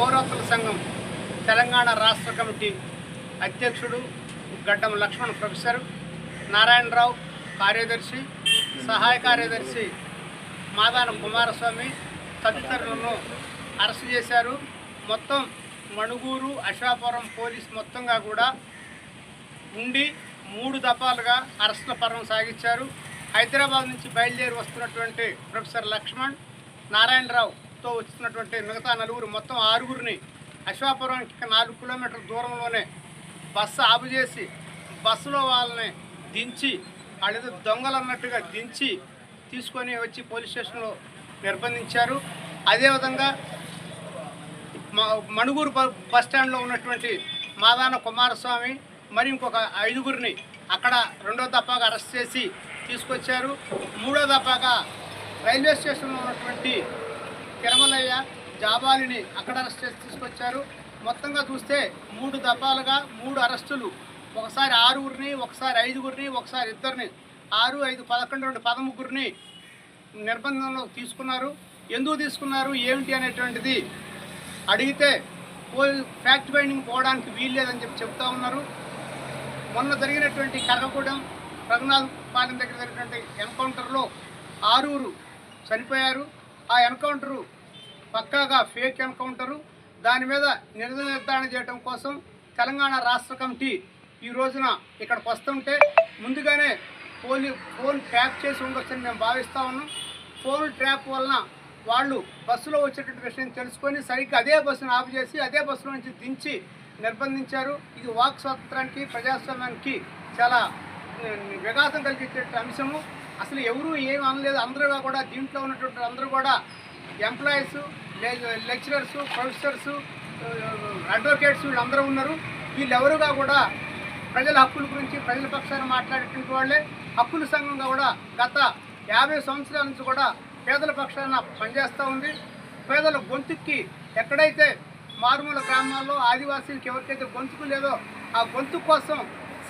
పౌరోతుల సంఘం తెలంగాణ రాష్ట్ర కమిటీ అధ్యక్షుడు గడ్డం లక్ష్మణ్ ప్రొఫెసర్ నారాయణరావు కార్యదర్శి సహాయ కార్యదర్శి మాదాన కుమారస్వామి తదితరులను అరెస్ట్ చేశారు. మొత్తం మణుగూరు అశ్వాపురం పోలీస్ మొత్తంగా కూడా ఉండి మూడు దఫాలుగా అరెస్టుల పర్వం సాగించారు. హైదరాబాద్ నుంచి బయలుదేరి వస్తున్నటువంటి ప్రొఫెసర్ లక్ష్మణ్ నారాయణరావు తో వచ్చినటువంటి మిగతా నలుగురు మొత్తం ఆరుగురిని అశ్వాపురానికి నాలుగు కిలోమీటర్ల దూరంలోనే బస్సు ఆపు చేసి బస్సులో వాళ్ళని దించి వాళ్ళేదో దొంగలు అన్నట్టుగా దించి తీసుకొని వచ్చి పోలీస్ స్టేషన్లో నిర్బంధించారు. అదేవిధంగా మ- మణుగూరు బ- బస్ స్టాండ్లో ఉన్నటువంటి మాదాన కుమారస్వామి మరి ఇంకొక ఐదుగురిని అక్కడ రెండో దఫాగా అరెస్ట్ చేసి తీసుకొచ్చారు. మూడో దఫాగా రైల్వే స్టేషన్లో ఉన్నటువంటి తిరుమలయ్య జాబాలిని అక్కడ అరెస్ట్ చేసి తీసుకొచ్చారు. మొత్తంగా చూస్తే మూడు దఫాలుగా మూడు అరెస్టులు. ఒకసారి ఆరుగురిని ఒకసారి ఐదుగురిని ఒకసారి ఇద్దరిని. ఆరు ఐదు పదకొండు రెండు పదముగ్గురిని నిర్బంధంలో తీసుకున్నారు. ఎందుకు తీసుకున్నారు? ఏమిటి అనేటువంటిది అడిగితే పోయి ఫ్యాక్ట్ బైండింగ్ పోవడానికి వీల్లేదని చెప్పి చెప్తా ఉన్నారు. మొన్న జరిగినటువంటి కర్రగూడెం రఘునాథ్ పాలెం దగ్గర జరిగినటువంటి ఎన్కౌంటర్లో ఆరుగురు చనిపోయారు. ఆ ఎన్కౌంటరు పక్కాగా ఫేక్ ఎన్కౌంటరు. దాని మీద నిరసన నిర్ధారణ చేయడం కోసం తెలంగాణ రాష్ట్ర కమిటీ ఈ రోజున ఇక్కడికి వస్తుంటే ముందుగానే ఫోన్ ఫోన్ ట్రాప్ చేసి ఉండొచ్చని మేము భావిస్తా ఉన్నాం. ఫోన్ ట్రాప్ వలన వాళ్ళు బస్సులో వచ్చేటువంటి విషయం తెలుసుకొని సరిగ్గా అదే బస్సును ఆపు చేసి అదే బస్సులో నుంచి దించి నిర్బంధించారు. ఇది వాక్ స్వాతంత్రానికి ప్రజాస్వామ్యానికి చాలా విఘాతం కలిగించేటువంటి అంశము. అసలు ఎవరు ఏమి అనలేదు. అందరూ కూడా దీంట్లో ఉన్నటువంటి అందరూ కూడా ఎంప్లాయీస్ లెక్చరర్స్ ప్రొఫెసర్స్ అడ్వకేట్స్ వీళ్ళందరూ ఉన్నారు. వీళ్ళెవరుగా కూడా ప్రజల హక్కుల గురించి ప్రజల పక్షాన మాట్లాడేటువంటి వాళ్ళే. హక్కుల సంఘంగా కూడా గత యాభై సంవత్సరాల నుంచి కూడా పేదల పక్షాన పనిచేస్తూ ఉంది. పేదల గొంతుక్కి ఎక్కడైతే మారుమూల గ్రామాల్లో ఆదివాసీలకు ఎవరికైతే గొంతుకు లేదో ఆ గొంతు కోసం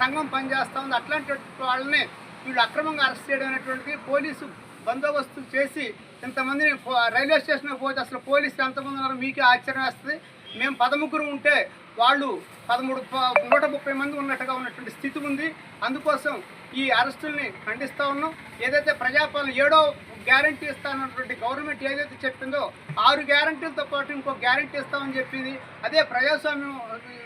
సంఘం పనిచేస్తూ ఉంది. అట్లాంటి వాళ్ళని వీళ్ళు అక్రమంగా అరెస్ట్ చేయడం అనేటువంటిది పోలీసు బందోబస్తు చేసి ఇంతమందిని రైల్వే స్టేషన్కి పోతే అసలు పోలీసులు ఎంతమంది ఉన్నారో మీకే ఆశ్చర్యం వేస్తుంది. మేము పదముగ్గురు ఉంటే వాళ్ళు పదమూడు ప- నూట ముప్పై మంది ఉన్నట్టుగా ఉన్నటువంటి స్థితి ఉంది. అందుకోసం ఈ అరెస్టుల్ని ఖండిస్తూ ఉన్నాం. ఏదైతే ప్రజాపాలన ఏడో గ్యారంటీ ఇస్తానన్నటువంటి గవర్నమెంట్ ఏదైతే చెప్పిందో ఆరు గ్యారంటీలతో పాటు ఇంకో గ్యారంటీ ఇస్తామని చెప్పింది. అదే ప్రజాస్వామ్యం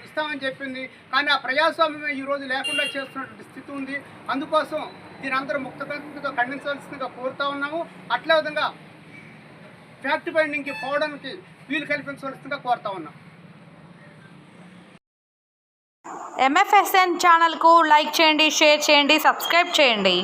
ఇస్తామని చెప్పింది. కానీ ఆ ప్రజాస్వామ్యం ఈ రోజు లేకుండా చేస్తున్నటువంటి స్థితి ఉంది. అందుకోసం దీని అందరూ ముక్తకంతో ఖండించవలసిందిగా కోరుతా ఉన్నాము. అట్లే విధంగా ఫ్యాక్ట్ బైండింగ్కి పోవడానికి వీలు కల్పించవలసిందిగా కోరుతా ఉన్నాం. ఎంఎఫ్ఎస్ఎన్ ఛానల్కు లైక్ చేయండి షేర్ చేయండి సబ్స్క్రైబ్ చేయండి.